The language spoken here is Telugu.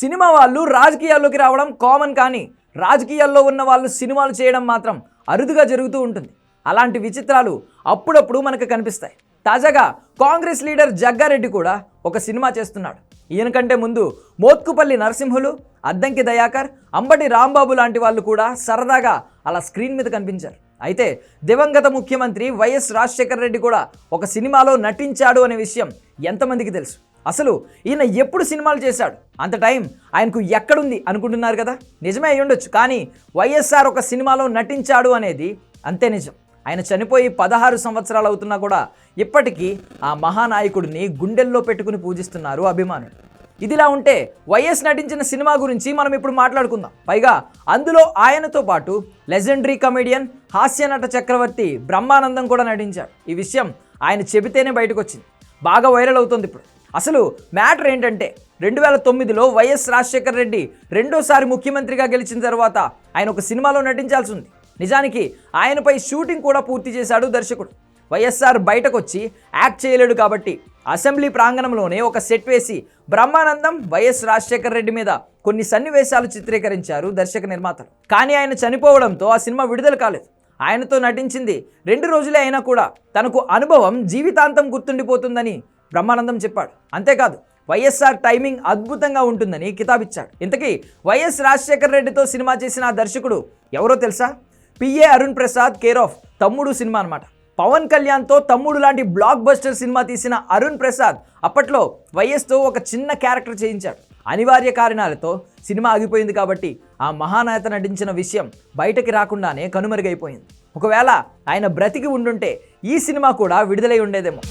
సినిమా వాళ్ళు రాజకీయాల్లోకి రావడం కామన్ కానీ రాజకీయాల్లో ఉన్న వాళ్ళు సినిమాలు చేయడం మాత్రం అరుదుగా జరుగుతూ ఉంటుంది. అలాంటి విచిత్రాలు అప్పుడప్పుడు మనకు కనిపిస్తాయి. తాజాగా కాంగ్రెస్ లీడర్ జగ్గారెడ్డి కూడా ఒక సినిమా చేస్తున్నాడు. ఈయన కంటే ముందు మోత్కుపల్లి నరసింహులు అద్దంకి దయాకర్ అంబటి రాంబాబు లాంటి వాళ్ళు కూడా సరదాగా అలా స్క్రీన్ మీద కనిపించారు. అయితే దివంగత ముఖ్యమంత్రి వైఎస్ రాజశేఖర రెడ్డి కూడా ఒక సినిమాలో నటించాడు అనే విషయం ఎంతమందికి తెలుసు? అసలు ఈయన ఎప్పుడు సినిమాలు చేశాడు? అంత టైం ఆయనకు ఎక్కడుంది అనుకుంటున్నారు కదా? నిజమే అయి ఉండొచ్చు కానీ వైఎస్ఆర్ ఒక సినిమాలో నటించాడు అనేది అంతే నిజం. ఆయన చనిపోయి పదహారు సంవత్సరాలు అవుతున్నా కూడా ఇప్పటికీ ఆ మహానాయకుడిని గుండెల్లో పెట్టుకుని పూజిస్తున్నారు అభిమానులు. ఇదిలా ఉంటే వైఎస్ నటించిన సినిమా గురించి మనం ఇప్పుడు మాట్లాడుకుందాం. పైగా అందులో ఆయనతో పాటు లెజెండరీ కమెడియన్ హాస్యనట చక్రవర్తి బ్రహ్మానందం కూడా నటించాడు. ఈ విషయం ఆయన చెబితేనే బయటకు వచ్చింది బాగా వైరల్ అవుతుంది ఇప్పుడు. అసలు మ్యాటర్ ఏంటంటే రెండు వేల తొమ్మిదిలో వైఎస్ రాజశేఖర రెడ్డి రెండోసారి ముఖ్యమంత్రిగా గెలిచిన తర్వాత ఆయన ఒక సినిమాలో నటించాల్సి ఉంది నిజానికి ఆయనపై షూటింగ్ కూడా పూర్తి చేశాడు దర్శకుడు. వైఎస్ఆర్ బయటకు వచ్చి యాక్ట్ చేయలేడు కాబట్టి అసెంబ్లీ ప్రాంగణంలోనే ఒక సెట్ వేసి బ్రహ్మానందం వైఎస్ రాజశేఖర రెడ్డి మీద కొన్ని సన్నివేశాలు చిత్రీకరించారు దర్శక నిర్మాతలు. కానీ ఆయన చనిపోవడంతో ఆ సినిమా విడుదల కాలేదు. ఆయనతో నటించింది రెండు రోజులే అయినా కూడా తనకు అనుభవం జీవితాంతం గుర్తుండిపోతుందని బ్రహ్మానందం చెప్పాడు. అంతేకాదు వైఎస్ఆర్ టైమింగ్ అద్భుతంగా ఉంటుందని కితాబిచ్చాడు. ఇంతకీ వైఎస్ రాజశేఖర రెడ్డితో సినిమా చేసిన ఆ దర్శకుడు ఎవరో తెలుసా? PA Arun Prasad care of Thammudu cinema అనమాట పవన్ కళ్యాణ్తో తమ్ముడు లాంటి బ్లాక్ బస్టర్ సినిమా తీసిన అరుణ్ ప్రసాద్ అప్పట్లో వైఎస్తో ఒక చిన్న క్యారెక్టర్ చేయించాడు. అనివార్య కారణాలతో సినిమా ఆగిపోయింది కాబట్టి ఆ మహానాయత నటించిన విషయం బయటకి రాకుండానే కనుమరుగైపోయింది. ఒకవేళ ఆయన బ్రతికి ఉండుంటే ఈ సినిమా కూడా విడుదలై ఉండేదేమో.